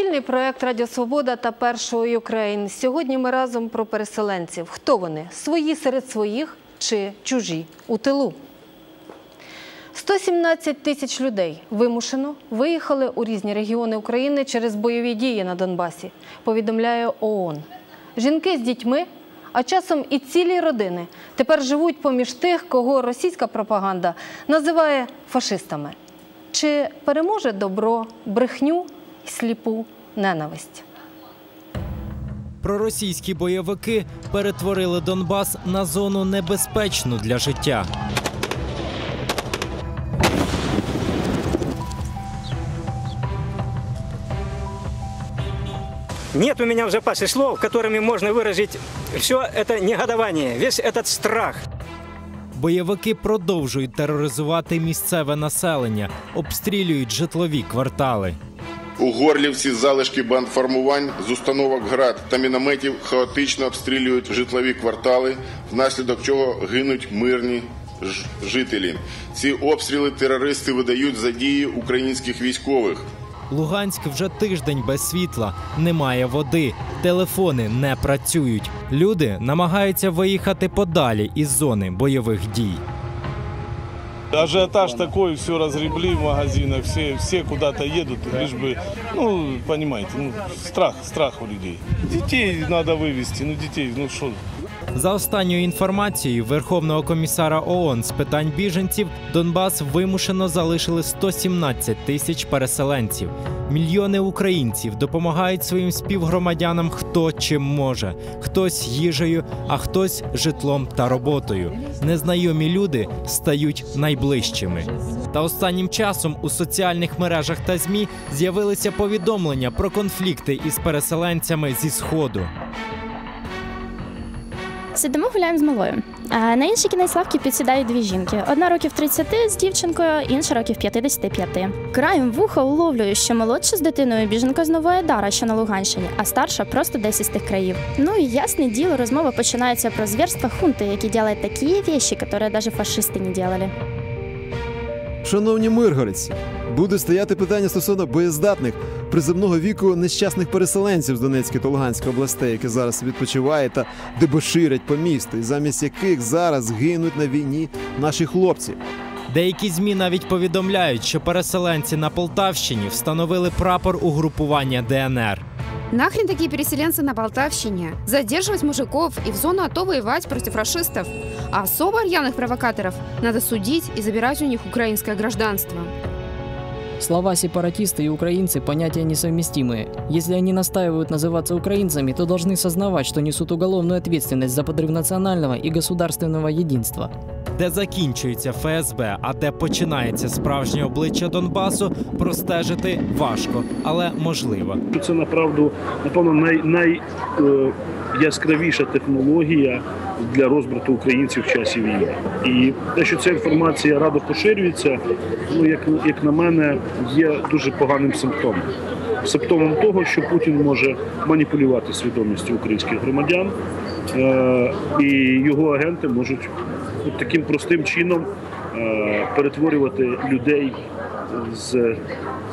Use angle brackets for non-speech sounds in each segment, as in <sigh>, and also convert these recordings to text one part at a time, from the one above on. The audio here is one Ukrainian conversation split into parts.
Спільний проект Радіо Свобода та Першої України. Сьогодні ми разом про переселенців. Хто вони? Свої серед своїх чи чужі у тилу? 117 тисяч людей вимушено виїхали у різні регіони України через бойові дії на Донбасі, повідомляє ООН. Жінки з дітьми, а часом і цілі родини тепер живуть поміж тих, кого російська пропаганда називає фашистами. Чи переможе добро брехню сліпу ненависть? Проросійські бойовики перетворили Донбас на зону небезпечну для життя. Нет у меня в запасе слов, которыми можно выразить все это негодование, весь этот страх. Бойовики продовжують тероризувати місцеве населення, обстрілюють житлові квартали. У Горлівці залишки бандформувань з установок град та мінометів хаотично обстрілюють житлові квартали, внаслідок чого гинуть мирні жителі. Ці обстріли терористи видають за дії українських військових. Луганськ вже тиждень без світла, немає води, телефони не працюють. Люди намагаються виїхати подалі із зони бойових дій. Ажиотаж такой, все разгребли в магазинах, все, все куда-то едут, лишь бы, ну, понимаете, ну, страх, страх у людей. Детей надо вывести, ну, детей, ну, что, За останньою інформацією Верховного комісара ООН з питань біженців, Донбас вимушено залишили 117 тисяч переселенців. Мільйони українців допомагають своїм співгромадянам хто чим може, хтось їжею, а хтось житлом та роботою. Незнайомі люди стають найближчими. Та останнім часом у соціальних мережах та змі з'явилися повідомлення про конфлікти із переселенцями зі сходу. Сидимо, гуляємо з малою. А на іншій кінець лавки підсідають дві жінки: одна років 30 з дівчинкою, інша років 55. Краєм вуха уловлюю, що молодша з дитиною біженка з Нової Дара, що на Луганщині, а старша просто десь із тих країв. Ну і ясне діло, розмова починається про звірства хунти, які роблять такі вещи, які навіть фашисти не робили. Шановні миргородці, буде стояти питання стосовно боєздатних приземного віку нещасних переселенців з Донецької та Луганської областей, які зараз відпочивають та дебоширять по місту, і замість яких зараз гинуть на війні наші хлопці. Деякі змі навіть повідомляють, що переселенці на Полтавщині встановили прапор угрупування ДНР. Нахрен такие переселенцы на Полтавщине? Задерживать мужиков и в зону АТО воевать против расистов. А особо рьяных провокаторов надо судить и забирать у них украинское гражданство. Слова сепаратисты и украинцы – понятия несовместимые. Если они настаивают называться украинцами, то должны сознавать, что несут уголовную ответственность за подрыв национального и государственного единства. Де закінчується ФСБ, а де починається справжнє обличчя Донбасу, простежити важко, але можливо. Це направду напевно най, най е, яскравіша технологія для розбрату українців в часі війни. І те, що ця інформація радо поширюється, ну як, як на мене, є дуже поганим симптомом. Симптомом того, що Путін може маніпулювати свідомістю українських громадян, е, і його агенти можуть от таким простим чином е, перетворювати людей з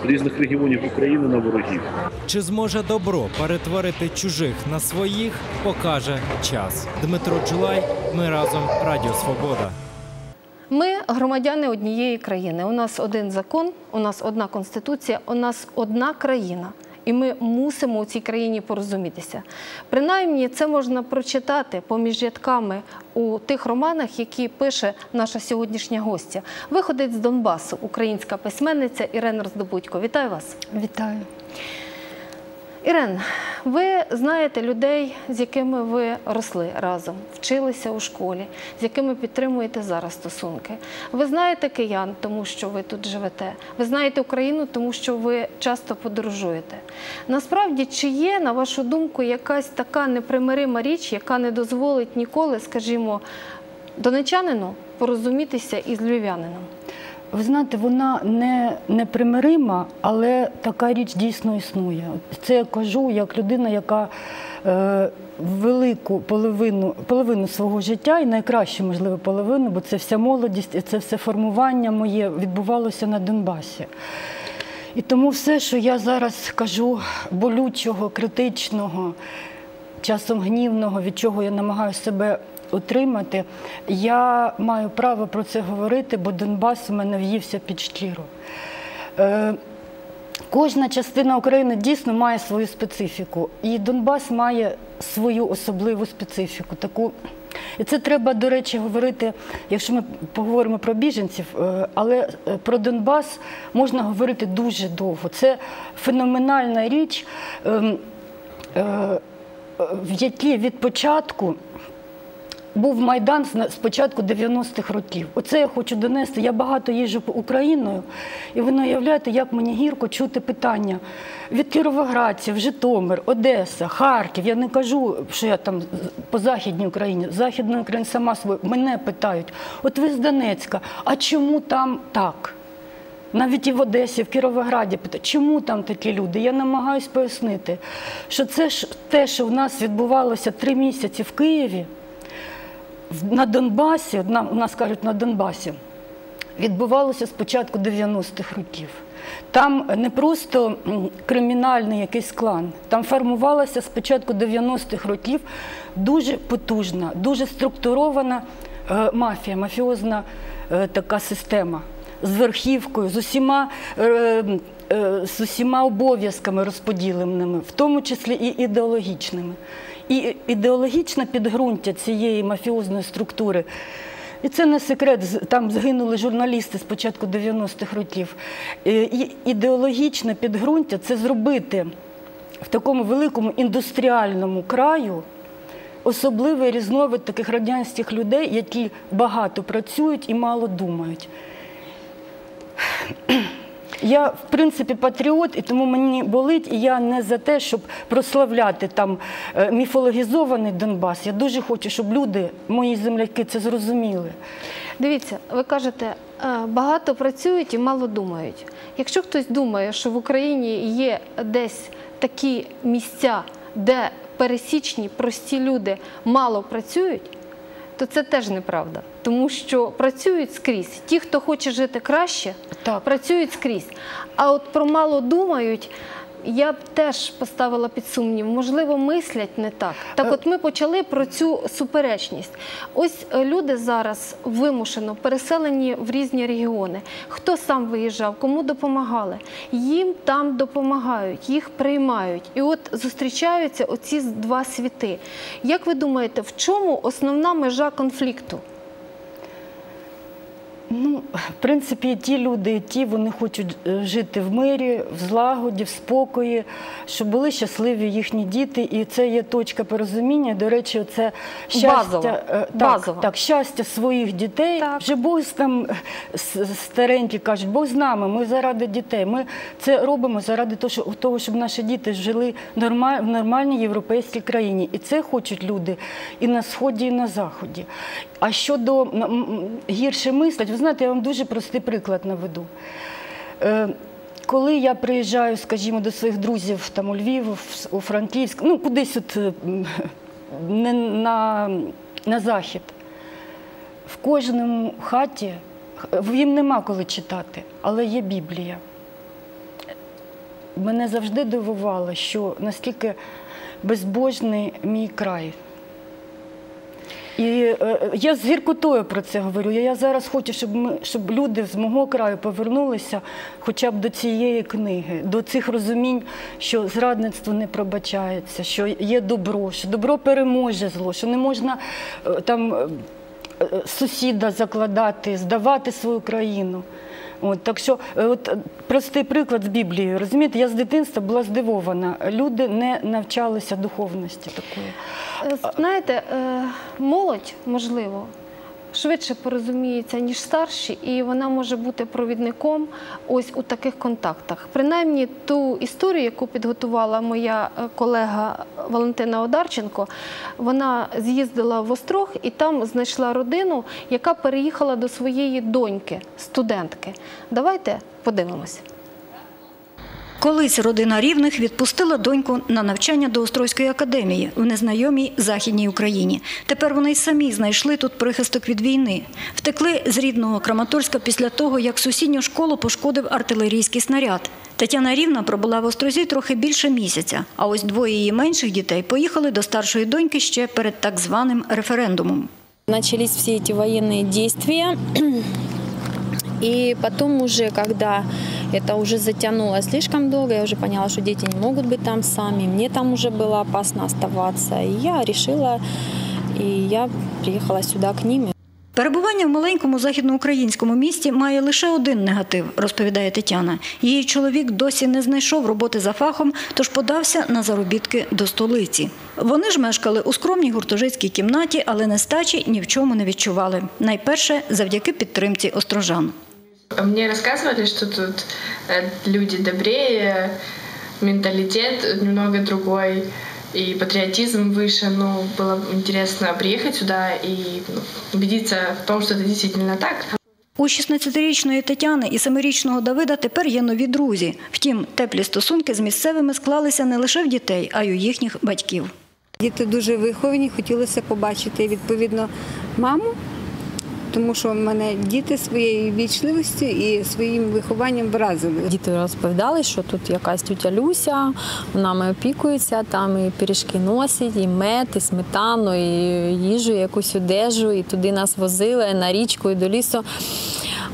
різних регіонів України на ворогів. Чи зможе добро перетворити чужих на своїх, покаже час. Дмитро Джулай. Ми разом Радіо Свобода. Ми громадяни однієї країни. У нас один закон, у нас одна конституція, у нас одна країна. І ми мусимо у цій країні порозумітися. Принаймні, це можна прочитати поміж рядками у тих романах, які пише наша сьогоднішня гостя. Виходить з Донбасу, українська письменниця Ірена Роздобудько. Вітаю вас. Вітаю. Ірен, ви знаєте людей, з якими ви росли разом, вчилися у школі, з якими підтримуєте зараз стосунки. Ви знаєте киян, тому що ви тут живете. Ви знаєте Україну, тому що ви часто подорожуєте. Насправді, чи є, на вашу думку, якась така непримирима річ, яка не дозволить ніколи, скажімо, донечанину порозумітися із львів'янином? Ви знаєте, вона не непримирима, але така річ дійсно існує. Це я кажу як людина, яка е, велику половину, половину свого життя і найкращу, можливо, половину, бо це вся молодість і це все формування моє відбувалося на Донбасі. І тому все, що я зараз кажу болючого, критичного, часом гнівного, від чого я намагаюся себе утримати, я маю право про це говорити, бо Донбас у мене в'ївся під шкіру. Е, Кожна частина України дійсно має свою специфіку, і Донбас має свою особливу специфіку. Таку і це треба, до речі, говорити, якщо ми поговоримо про біженців, е, але е, про Донбас можна говорити дуже довго. Це феноменальна річ, ем, в якій від початку був Майдан з початку 90-х років. Оце я хочу донести. Я багато їжджу Україною, і ви уявляєте, як мені гірко чути питання від кіровоградців, Житомир, Одеса, Харків. Я не кажу, що я там по Західній Україні, Західна Україна сама собою. Мене питають, от ви з Донецька, а чому там так? Навіть і в Одесі, в Кіровограді питають, чому там такі люди? Я намагаюся пояснити, що це ж те, що в нас відбувалося три місяці в Києві, на Донбасі, у нас кажуть на Донбасі, відбувалося з початку 90-х років. Там не просто кримінальний якийсь клан, там формувалася з початку 90-х років дуже потужна, дуже структурована е, мафія, мафіозна е, така система з верхівкою, з усіма. е, З усіма обов'язками розподіленими, в тому числі і ідеологічними. І ідеологічне підґрунтя цієї мафіозної структури і це не секрет, там згинули журналісти з початку 90-х років. Е, І ідеологічне підґрунтя це зробити в такому великому індустріальному краю особливий різновид таких радянських людей, які багато працюють і мало думають. Я, в принципі, патріот, і тому мені болить, і я не за те, щоб прославляти там е, міфологізований Донбас. Я дуже хочу, щоб люди, мої земляки, це зрозуміли. Дивіться, ви кажете, е, багато працюють і мало думають. Якщо хтось думає, що в Україні є десь такі місця, де пересічні прості люди мало працюють, то це теж неправда. Тому що працюють скрізь. Ті, хто хоче жити краще, Так. працюють скрізь. А от про мало думають. Я б теж поставила під сумнів, можливо, мислять не так. Так, от ми почали про цю суперечність. Ось е, люди зараз вимушено переселені в різні регіони. Хто сам виїжджав, кому допомагали? Їм там допомагають, їх приймають. І от зустрічаються оці два світи. Як ви думаєте, в чому основна межа конфлікту? Ну, в принципі, ті люди, ті вони хочуть е, жити в мирі, в злагоді, в спокої, щоб були щасливі їхні діти. І це є точка порозуміння. До речі, це щастя, Базова. е, так, так, щастя своїх дітей. Так. Вже Бог там старенькі кажуть, Бог з нами, ми заради дітей. Ми це робимо заради того, щоб наші діти жили в нормальній європейській країні. І це хочуть люди і на сході, і на заході. А щодо гірше мислять, ви знаєте, я вам дуже простий приклад наведу. Е, Коли я приїжджаю, скажімо, до своїх друзів там у Львів, у Франківськ, ну кудись от не на, на захід, в кожному хаті їм нема коли читати, але є Біблія. Мене завжди дивувало, що наскільки безбожний мій край. І е, я з гіркотою про це говорю. Я зараз хочу, щоб ми, щоб люди з мого краю повернулися хоча б до цієї книги, до цих розумінь, що зрадництво не пробачається, що є добро, що добро переможе зло, що не можна е, там е, е, сусіда закладати, здавати свою країну. От, так що, е, от е, простий приклад з Біблією. Розумієте, я з дитинства була здивована. Люди не навчалися духовності такої. Е, Знаєте, молодь, можливо, швидше порозуміється, ніж старші, і вона може бути провідником ось у таких контактах. Принаймні, ту історію, яку підготувала моя е, колега Валентина Одарченко, вона з'їздила в Острог і там знайшла родину, яка переїхала до своєї доньки, студентки. Давайте подивимося. Колись родина рівних відпустила доньку на навчання до Острозької академії в незнайомій західній Україні. Тепер вони й самі знайшли тут прихисток від війни. Втекли з рідного Краматорська після того, як сусідню школу пошкодив артилерійський снаряд. Тетяна Рівна пробула в Острозі трохи більше місяця. А ось двоє її менших дітей поїхали до старшої доньки ще перед так званим референдумом. Начались все эти военные действия. <clears throat> И потом уже, когда это уже затянулось слишком долго, я уже поняла, что дети не могут быть там сами. Мне там уже было опасно оставаться. И я решила, и я приехала сюда к ним. Перебування в маленькому західноукраїнському місті має лише один негатив, розповідає Тетяна. Її чоловік досі не знайшов роботи за фахом, тож подався на заробітки до столиці. Вони ж мешкали у скромній гуртожитській кімнаті, але нестачі ні в чому не відчували. Найперше завдяки підтримці острожан. Мне рассказывали, что тут э, люди добрее, менталитет немного другой и патриотизм выше. Ну, было интересно приехать сюда и ну, убедиться в том, что это действительно так. У 16-річної Тетяни і 7-річного Давида тепер є нові друзі. Втім, теплі стосунки з місцевими склалися не лише в дітей, а й у їхніх батьків. Діти дуже виховані, хотілося побачити відповідно маму, тому що мене діти своєю вічливістю і своїм вихованням вразили. Діти розповідали, що тут якась тютя Люся, вона ми опікується, там і пиріжки носить, і мед, і сметану, і їжу, і якусь одежу, і туди нас возили на річку і до лісу.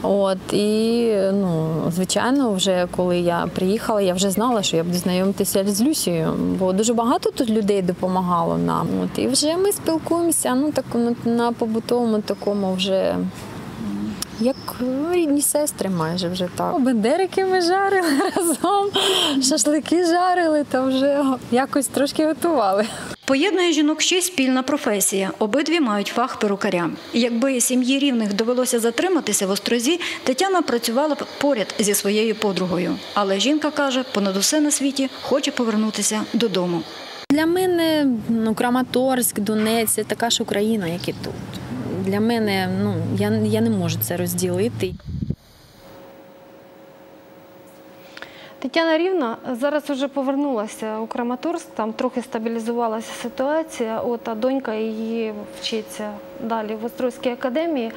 От і ну, звичайно, вже коли я приїхала, я вже знала, що я буду знайомитися з Люсією, бо дуже багато тут людей допомагало нам. От і вже ми спілкуємося. Ну так на, на побутовому такому вже. Як рідні сестри майже вже так. Бендерики ми жарили <laughs> разом, шашлики жарили, та вже якось трошки готували. Поєднує жінок ще й спільна професія. Обидві мають фах перукаря. Якби сім'ї рівних довелося затриматися в Острозі, Тетяна працювала б поряд зі своєю подругою. Але жінка каже, понад усе на світі хоче повернутися додому. Для мене ну, Краматорськ, Донець це така ж Україна, як і тут. Для мене ну, я, я не можу це розділити. Тетяна Рівна зараз вже повернулася у Краматорськ, там трохи стабілізувалася ситуація, от, а донька її вчиться далі в Острозькій академії.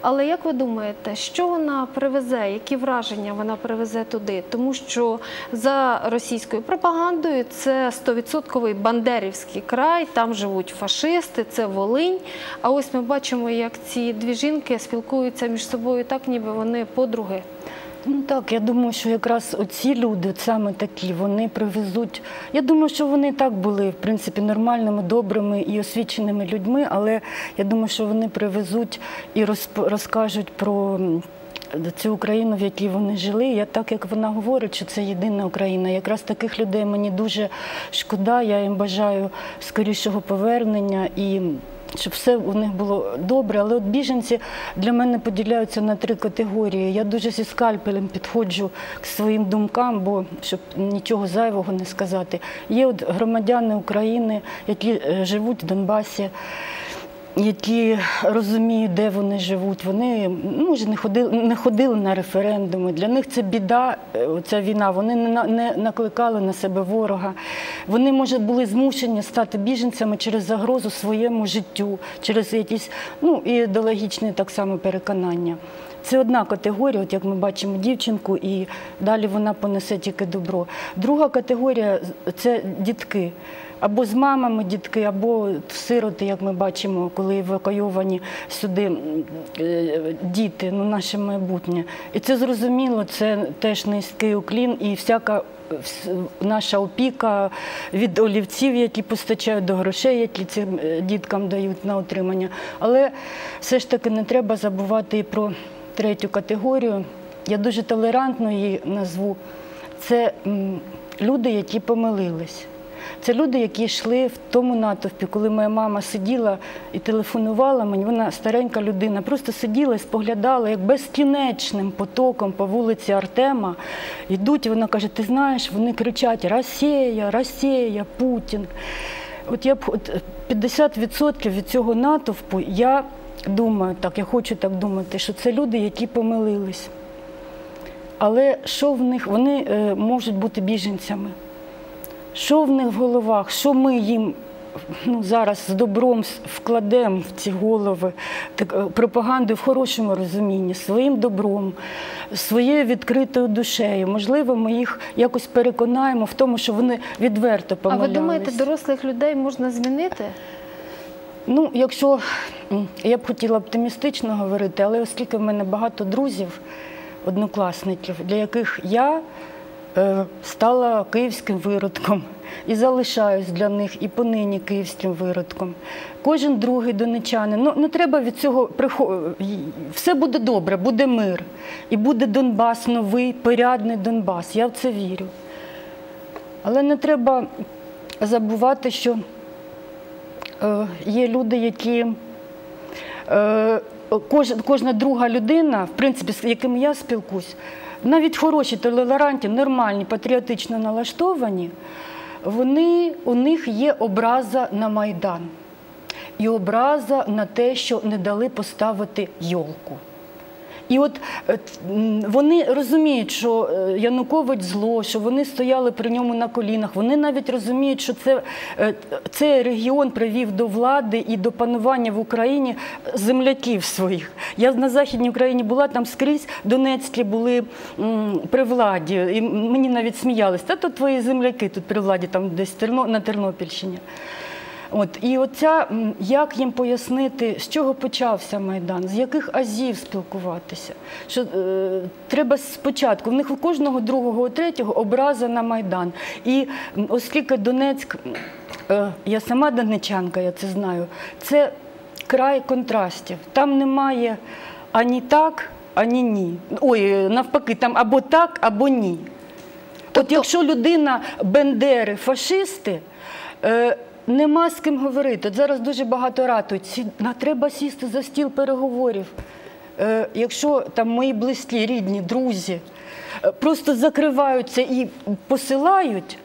Але як ви думаєте, що вона привезе, які враження вона привезе туди? Тому що за російською пропагандою це 100% бандерівський край, там живуть фашисти, це Волинь. А ось ми бачимо, як ці дві жінки спілкуються між собою так, ніби вони подруги. Ну так, я думаю, що якраз оці люди, саме такі, вони привезуть. Я думаю, що вони так були, в принципі, нормальними, добрими і освіченими людьми, але я думаю, що вони привезуть і розп- розкажуть про. Цю Україну, в якій вони жили, я так як вона говорить, що це єдина Україна. Якраз таких людей мені дуже шкода. Я їм бажаю скорішого повернення і щоб все у них було добре. Але от біженці для мене поділяються на три категорії. Я дуже зі скальпелем підходжу к своїм думкам, бо щоб нічого зайвого не сказати. Є от громадяни України, які е, живуть в Донбасі. Які розуміють, де вони живуть, вони ну, може не ходили, не ходили на референдуми. Для них це біда, е, ця війна. Вони не, не накликали на себе ворога. Вони, може, були змушені стати біженцями через загрозу своєму життю, через якісь ну, ідеологічні так само переконання. Це одна категорія, от як ми бачимо дівчинку, і далі вона понесе тільки добро. Друга категорія це дітки. Або з мамами дітки, або сироти, як ми бачимо, коли евакуйовані сюди е, діти, ну наше майбутнє. І це зрозуміло, це теж низький уклін і всяка наша опіка від олівців, які постачають до грошей, які цим е, діткам дають на отримання. Але все ж таки не треба забувати і про третю категорію. Я дуже толерантно її назву. Це люди, які помилились. Це люди, які йшли в тому натовпі, коли моя мама сиділа і телефонувала мені, вона старенька людина, просто сиділа і споглядала, як безкінечним потоком по вулиці Артема йдуть, і вона каже: ти знаєш, вони кричать Росія, Росія, Путін. От я б от 50% від цього натовпу, я думаю, так, я хочу так думати, що це люди, які помилились. Але що в них, вони е, можуть бути біженцями. Що в них в головах, що ми їм ну, зараз з добром вкладемо в ці голови, так, е, пропаганду в хорошому розумінні, своїм добром, своєю відкритою душею. Можливо, ми їх якось переконаємо в тому, що вони відверто А ви думаєте, дорослих людей можна змінити? Ну, якщо я б хотіла оптимістично говорити, але оскільки в мене багато друзів, однокласників, для яких я стала київським виродком і залишаюсь для них і понині київським виродком. Кожен другий донечанин. Ну не треба від цього прихо... й- Все буде добре, буде мир. І буде Донбас новий, порядний Донбас. Я в це вірю. Але не треба забувати, що е, є люди, які е, кожна друга людина, в принципі, з якими я спілкуюсь, навіть хороші, толерантні, нормальні, патріотично налаштовані, вони, у них є образа на Майдан і образа на те, що не дали поставити йолку. І от е, вони розуміють, що е, Янукович зло, що вони стояли при ньому на колінах. Вони навіть розуміють, що це, е, цей регіон привів до влади і до панування в Україні земляків своїх. Я на Західній Україні була, там скрізь Донецькі були при владі. І мені навіть сміялись, та то твої земляки тут при владі, там десь на Тернопільщині. От і оця як їм пояснити, з чого почався майдан, з яких азів спілкуватися? Що е, треба спочатку. В них у кожного другого, третього образа на майдан. І оскільки Донецьк, е, я сама донечанка, я це знаю, це край контрастів. Там немає ані так, ані ні. Ой, навпаки, там або так, або ні. От якщо людина бендери, фашисти, е, нема з ким говорити. От зараз дуже багато ратують. Треба сісти за стіл переговорів. Е, якщо там мої близькі, рідні, друзі е, просто закриваються і посилають,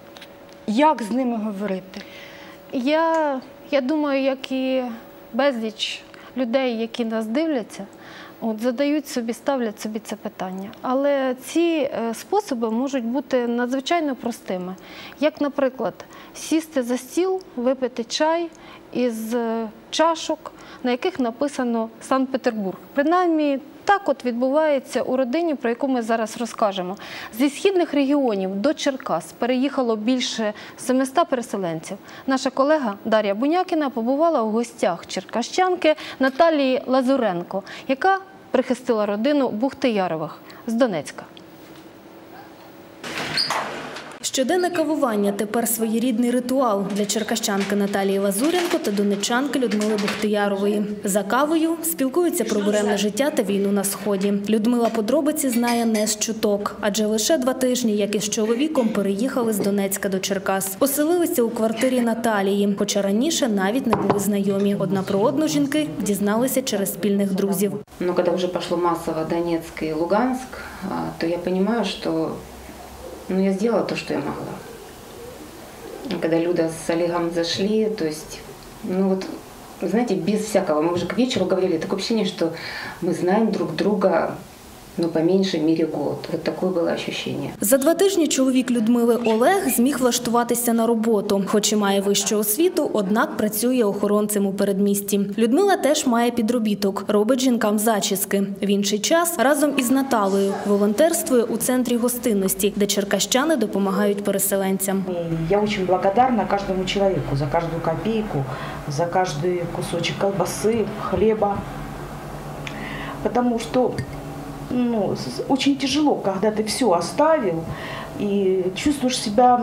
як з ними говорити? Я, я думаю, як і безліч людей, які нас дивляться, от, задають собі, ставлять собі це питання. Але ці е, способи можуть бути надзвичайно простими. Як, наприклад, сісти за стіл, випити чай із е, чашок, на яких написано Санкт-Петербург. Принаймні, так от відбувається у родині, про яку ми зараз розкажемо. Зі східних регіонів до Черкас переїхало більше 700 переселенців. Наша колега Дар'я Бунякіна побувала у гостях черкащанки Наталії Лазуренко, яка прихистила родину Бухтиярових з Донецька. Щоденне кавування тепер своєрідний ритуал для черкащанки Наталії Лазуренко та донечанки Людмили Бухтиярової. За кавою спілкуються про буремне життя та війну на сході. Людмила подробиці знає не з чуток, адже лише два тижні, як із чоловіком, переїхали з Донецька до Черкас. Оселилися у квартирі Наталії, хоча раніше навіть не були знайомі. Одна про одну жінки дізналися через спільних друзів. Но когда уже пошло массово Донецк и Луганск, а, то я понимаю, что ну, я сделала то, что я могла. Когда Люда с Олегом зашли, то есть, ну вот, знаете, без всякого, мы уже к вечеру говорили, такое ощущение, что мы знаем друг друга, ну, по меньшей мере год. Вот такое было ощущение. За два тижні чоловік Людмили Олег зміг влаштуватися на роботу, хоч і має вищу освіту, однак працює охоронцем у передмісті. Людмила теж має підробіток, робить жінкам зачіски. В інший час разом із Наталою волонтерствує у центрі гостинності, де черкащани допомагають переселенцям. Я очень благодарна каждому человеку за каждую копейку, за каждый кусочек колбасы, хлеба. Потому что ну, очень тяжело, когда ты все оставил и чувствуешь себя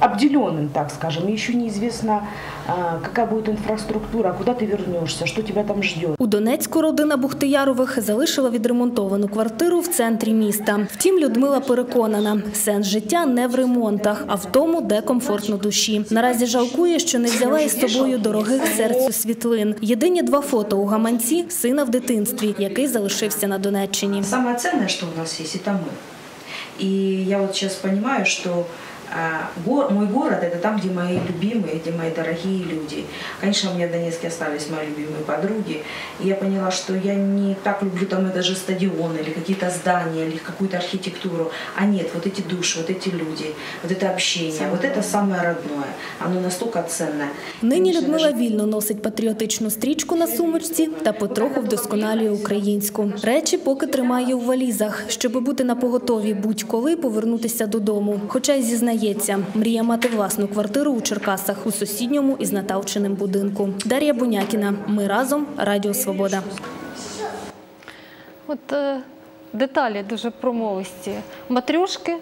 обделенным, так скажем. И еще неизвестно, а, какая будет инфраструктура, куда ты вернешься, что тебя там ждет. У Донецьку родина Бухтиярових залишила відремонтовану квартиру в центрі міста. Втім, Людмила переконана, сенс життя не в ремонтах, а в тому, де комфортно душі. Наразі жалкує, що не взяла із собою дорогих серцю світлин. Єдині два фото у гаманці сина в дитинстві, який залишився на Донеччині. Самое ценное, что у нас есть, это мы. И я вот сейчас понимаю, что А, го- мой город это там, где мои любимые, где мои дорогие люди. Конечно, у меня в Донецке остались мои любимые подруги. И я поняла, что я не так люблю там даже стадионы или какие-то здания, или какую-то архитектуру. А нет, вот эти души, вот эти люди, вот это общение, вот это самое родное. Оно настолько ценное. Нині Людмила вільно носить патріотичну стрічку на сумочці та потроху вдосконалює українську. Речі поки тримає у валізах, щоб бути на поготові будь-коли повернутися додому. Хоча й зізнається, мріє мати власну квартиру у Черкасах у сусідньому із Наталчиним будинку. Дар'я Бунякіна. Ми разом. Радіо Свобода. От е, деталі дуже промовисті. Матрюшки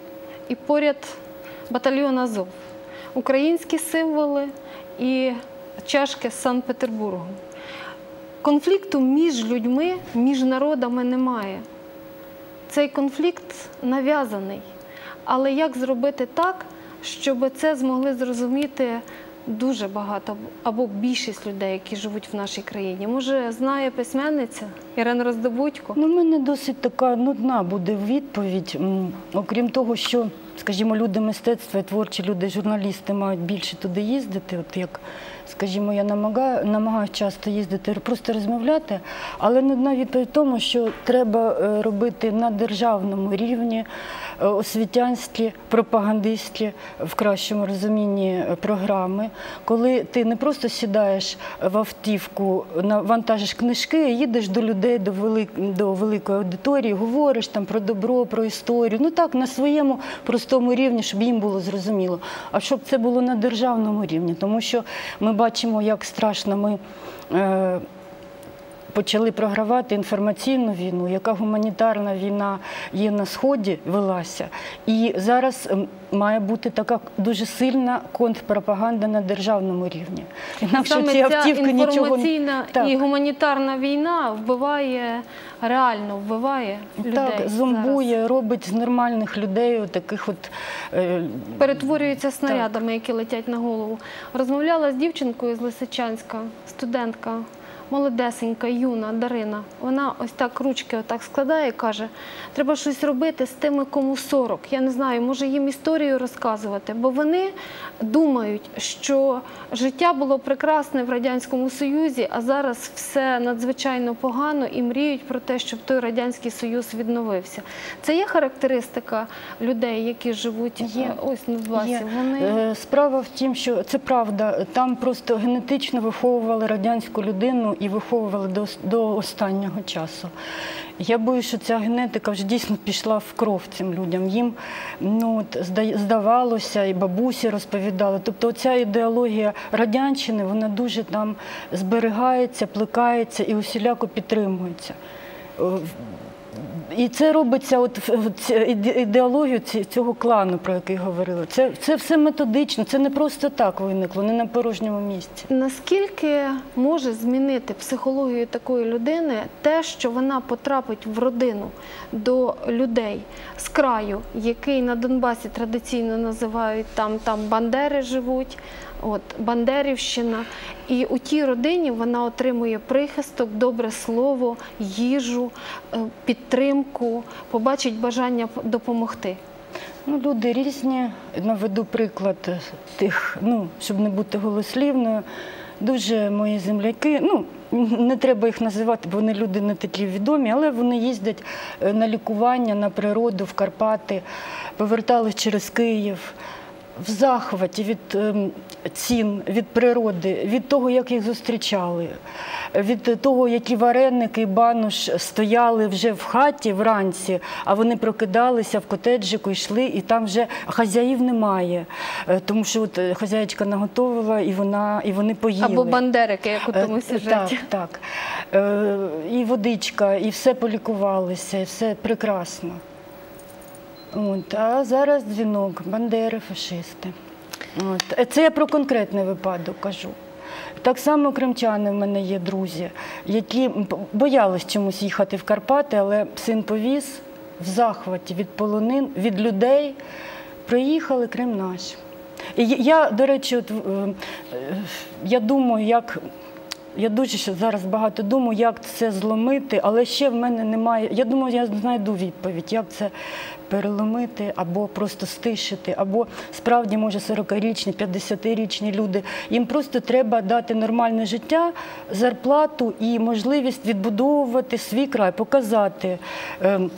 і поряд батальйон Азов. Українські символи і чашки з Санкт-Петербургу. Конфлікту між людьми, між народами немає. Цей конфлікт нав'язаний. Але як зробити так, щоб це змогли зрозуміти дуже багато або більшість людей, які живуть в нашій країні? Може, знає письменниця Ірина Роздобудько? Ну, в мене досить така нудна буде відповідь. Окрім того, що, скажімо, люди мистецтва творчі люди, журналісти мають більше туди їздити, от як, скажімо, я намагаю, намагаюся часто їздити, просто розмовляти, але нудна відповідь тому, що треба е, робити на державному рівні е, освітянські, пропагандистські, в кращому розумінні е, програми, коли ти не просто сідаєш в автівку, навантажиш книжки, їдеш до людей, до, велик, до великої аудиторії, говориш там про добро, про історію. Ну так, на своєму простому рівні, щоб їм було зрозуміло. А щоб це було на державному рівні, тому що ми бачимо, як страшно ми. Почали програвати інформаційну війну, яка гуманітарна війна є на сході, велася. І зараз ем, має бути така дуже сильна контрпропаганда на державному рівні. Інакше Саме ці автівки нічого інформаційна Так. і гуманітарна війна вбиває реально, вбиває людей. Так, зараз. зомбує, робить з нормальних людей таких от е, перетворюються снарядами, які летять на голову. Розмовляла з дівчинкою з Лисичанська, студентка, молодесенька, юна Дарина. Вона ось так ручки отак складає і каже: треба щось робити з тими, кому 40. Я не знаю, може їм історію розказувати, бо вони думають, що життя було прекрасне в Радянському Союзі, а зараз все надзвичайно погано і мріють про те, щоб той Радянський Союз відновився. Це є характеристика людей, які живуть е, ось на Донбасі. Є. Вони Е, Справа в тім, що це правда. Там просто генетично виховували радянську людину і виховували до, до останнього часу. Я боюся, що ця генетика вже дійсно пішла в кров цим людям. Їм ну, от, здавалося, і бабусі розповідали. Тобто ця ідеологія радянщини, вона дуже там зберігається, плекається і усіляко підтримується. І це робиться, от ідеологію цього клану, про який говорили. Це, це все методично, це не просто так виникло, не на порожньому місці. Наскільки може змінити психологію такої людини те, що вона потрапить в родину до людей з краю, який на Донбасі традиційно називають там, там бандери живуть, от Бандерівщина, і у тій родині вона отримує прихисток, добре слово, їжу, е, підтримку, побачить бажання допомогти. Ну, люди різні. Наведу приклад тих, ну, щоб не бути голослівною. Дуже мої земляки, ну не треба їх називати, бо вони люди не такі відомі, але вони їздять е, на лікування, на природу, в Карпати, повертались через Київ. В захваті від ем, цін, від природи, від того, як їх зустрічали, від того, які вареники і бануш стояли вже в хаті вранці, а вони прокидалися в котеджику, йшли, і там вже хазяїв немає. Е, Тому що от е, хазяєчка наготовила, і вона і вони поїли. Або бандерики, як у тому Е, сюжеті. Так, так. І водичка, і все полікувалося, і все прекрасно. От, а зараз дзвінок, бандери, фашисти. От. Е, Це я про конкретний випадок кажу. Так само кримчани в мене є друзі, які боялись чомусь їхати в Карпати, але син повіз в захваті від полонин, від людей. Приїхали Крим наш. І я, до речі, от, е, я думаю, як я дуже ще зараз багато думаю, як це зломити, але ще в мене немає. Я думаю, я знайду відповідь, як це переломити або просто стишити, або справді, може, 40-річні, 50-річні люди. Їм просто треба дати нормальне життя, зарплату і можливість відбудовувати свій край, показати. ем,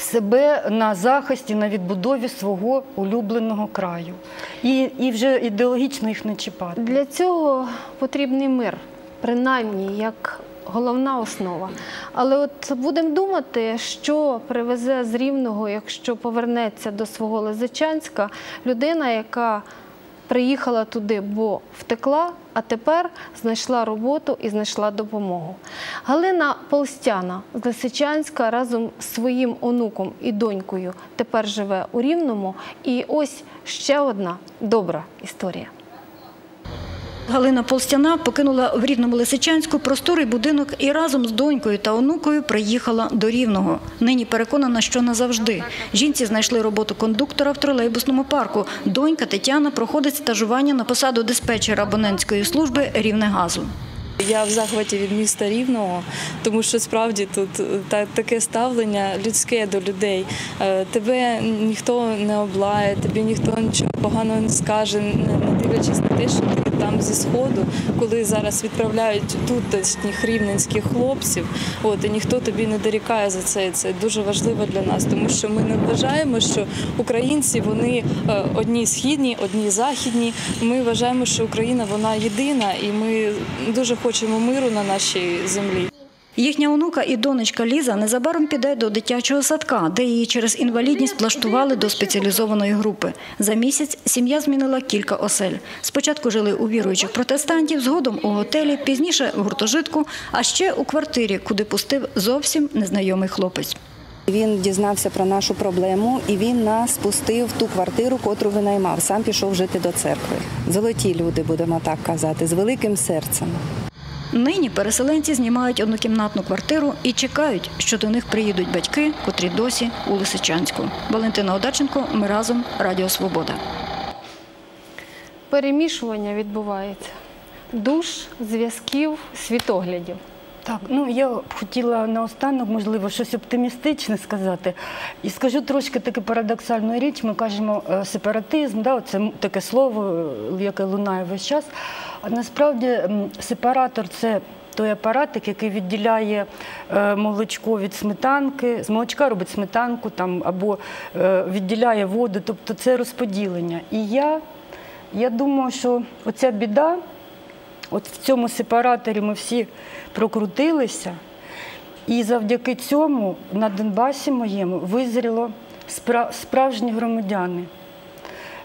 себе на захисті, на відбудові свого улюбленого краю. І, і вже ідеологічно їх не чіпати. Для цього потрібний мир, принаймні як головна основа. Але от будемо думати, що привезе з Рівного, якщо повернеться до свого Лизичанська, людина, яка приїхала туди, бо втекла, а тепер знайшла роботу і знайшла допомогу. Галина Полстяна з Лисичанська разом з своїм онуком і донькою тепер живе у Рівному. І ось ще одна добра історія. Галина Полстяна покинула в рідному Лисичанську просторий будинок і разом з донькою та онукою приїхала до Рівного. Нині переконана, що назавжди. Жінці знайшли роботу кондуктора в тролейбусному парку. Донька Тетяна проходить стажування на посаду диспетчера абонентської служби Рівнегазу. Я в захваті від міста Рівного, тому що справді тут е, таке ставлення людське до людей. Е, Тебе ніхто не облає, тобі ніхто нічого поганого не скаже, не дивлячись на те, що ти там зі сходу, коли зараз відправляють тутешніх рівненських хлопців, от і ніхто тобі не дорікає за це. Це дуже важливо для нас, тому що ми не вважаємо, що українці вони е, одні східні, одні західні. Ми вважаємо, що Україна вона єдина, і ми дуже хочемо миру на нашій землі. Їхня онука і донечка Ліза незабаром піде до дитячого садка, де її через інвалідність влаштували до спеціалізованої групи. За місяць сім'я змінила кілька осель. Спочатку жили у віруючих протестантів, згодом у готелі, пізніше в гуртожитку, а ще у квартирі, куди пустив зовсім незнайомий хлопець. Він дізнався про нашу проблему і він нас пустив в ту квартиру, котру винаймав. Сам пішов жити до церкви. Золоті люди, будемо так казати, з великим серцем. Нині переселенці знімають однокімнатну квартиру і чекають, що до них приїдуть батьки, котрі досі у Лисичанську. Валентина Одарченко, ми разом, Радіо Свобода. Перемішування відбувається. Душ, зв'язків, світоглядів. Так, ну я б хотіла наостанок, можливо, щось оптимістичне сказати. І скажу трошки таки парадоксальну річ. Ми кажемо е, сепаратизм, да, це таке слово, е, яке лунає весь час. Насправді сепаратор це той апаратик, який відділяє е, молочко від сметанки, з молочка робить сметанку там, або е, відділяє воду, тобто це розподілення. І я, я думаю, що оця біда. От в цьому сепараторі ми всі прокрутилися, і завдяки цьому на Донбасі моєму визріло спра- справжні громадяни.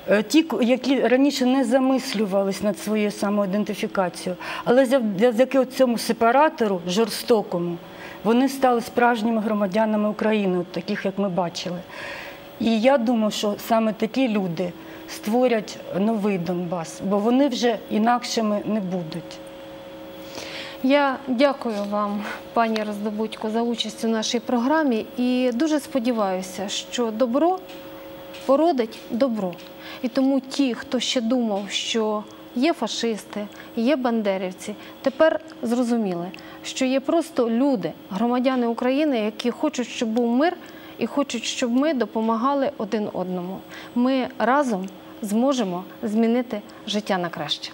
Е, Ті, які раніше не замислювались над своєю самоідентифікацією, але зав- завдяки цьому сепаратору жорстокому вони стали справжніми громадянами України, таких, як ми бачили. І я думаю, що саме такі люди створять новий Донбас, бо вони вже інакшими не будуть. Я дякую вам, пані Роздобудько, за участь у нашій програмі і дуже сподіваюся, що добро породить добро. І тому ті, хто ще думав, що є фашисти, є бандерівці, тепер зрозуміли, що є просто люди, громадяни України, які хочуть, щоб був мир і хочуть, щоб ми допомагали один одному. Ми разом зможемо змінити життя на краще.